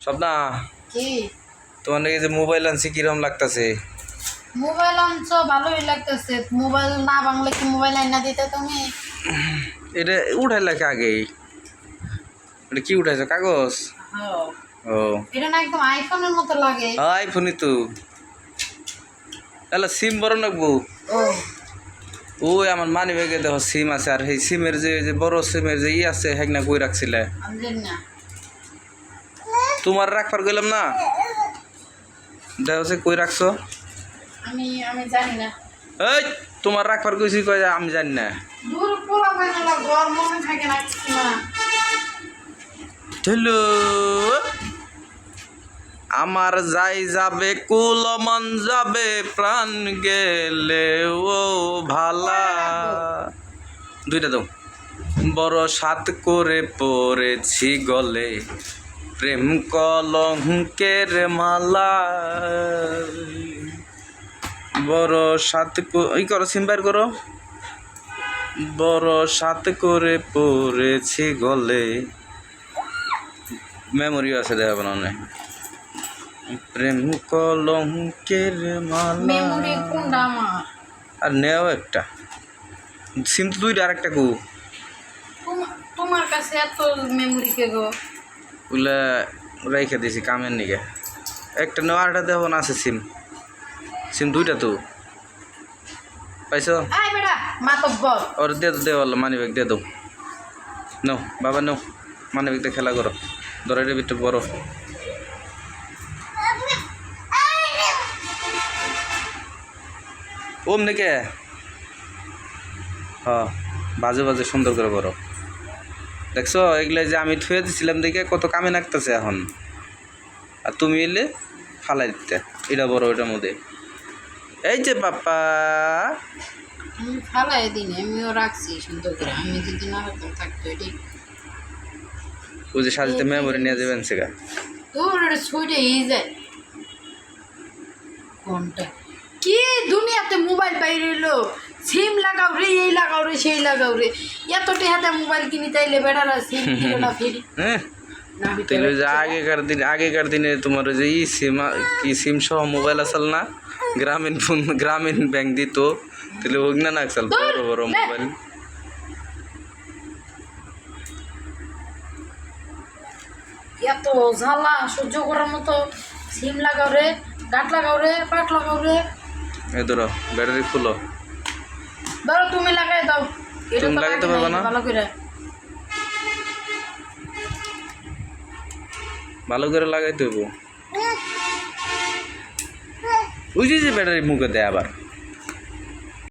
স্বপ্না কি? তোমার নাকি যে মোবাইল আনছি কিরম লাগতাছে? মোবাইল আনছো ভালোই লাগতেছে। মোবাইল না বাংলা কি মোবাইল আইনা দিতে তুমি? এটা উঠাই লাগে আগেই। এটা কি উঠাইছো কাগজ? ও। এটা না একদম আইফোনের মতো লাগে। আইফোনই তো। তাহলে সিম বড় ও। ওই আমার মানি ব্যাগে দেখো সিম আছে আর সেই সিমের যে বড় সিমের যে ই আছে হেক না কই রাখছিলে? না। তোমার রাখবার গেলাম না? দেখো সে কই রাখছো? আমি আমি জানি না। এই তোমার রাখবার কইছি কই আমি জানি না। দূর পোলা বানালা ঘর মনে থাকে না কিছু না। হ্যালো আমার যাই যাবে কুল মন যাবে প্রাণ গেলে ও ভালা। দুইটা দাও। বড় সাত করে পড়েছি গলে। প্রেম কলঙ্কের মালা। বড় সাত ই করো সিম্বার করো। বড় সাত করে পড়েছি গলে। মেমোরিও আছে দেখা বানানো প্রেম কলঙ্কের মালা। আর নেও একটা। সিম তো দুইটা আর একটা কু তোমার কাছে এত মেমোরি কে গো? ওগুলা রেখে দিয়েছি কামের নিকে। একটা নেওয়া আরেকটা দেবো না আছে সিম। সিম দুইটা তো। পাইছো? ওর দিয়ে দো দেওয়াল মানি ব্যাগ দিয়ে দাও নাও বাবা নাও মানি ব্যাগ দিয়ে খেলা করো। দরাইটা ভিতরে বড় ওম নাকি হ বাজে বাজে সুন্দর করে বড় দেখছ? এগুলো যে আমি থুয়ে দিছিলাম দেখে কত কামে নাকতেছে এখন। আর তুমি এলে ফালাই দিতে। এটা বড় ওইটার মধ্যে এই যে বাপ্পা। ফালাই দিন আমিও রাখছি সুন্দর করে। আমি যদি না রাখতাম থাকতো এটি ওই যে সাজিতে মেমোরি নিয়ে যাবেন সেগা। তোর এটা ছুটে এই যায় কোনটা? কি দুনিয়াতে মোবাইল বাইরে এলো লাগাও রে এই লাগাও রে সেই লাগাও রে। এত টেহাতে মোবাইল কিনি তাইলে না ফেরি। হ্যাঁ? না তাহলে যে আগেকার দিন আগেকার দিনে তোমার যে ই সিম কি সিম সহ মোবাইল আসল না গ্রামীণ ফোন গ্রামীণ ব্যাংক দিত। তাহলে ওই না নাকসাল বড় বড় মোবাইল। এত জ্বালা সহ্য করার মতো সিম লাগাও রে গাট লাগাও রে পাট লাগাও রে। ধরো ব্যাটারি খুলো। ধরো তুমি লাগাই দাও। এটা তুমি তো লাগাইতে পারবে না? ভালো করে। ভালো করে লাগাইতে হইব। ওই যে ব্যাটারি মুখে দেয় আবার।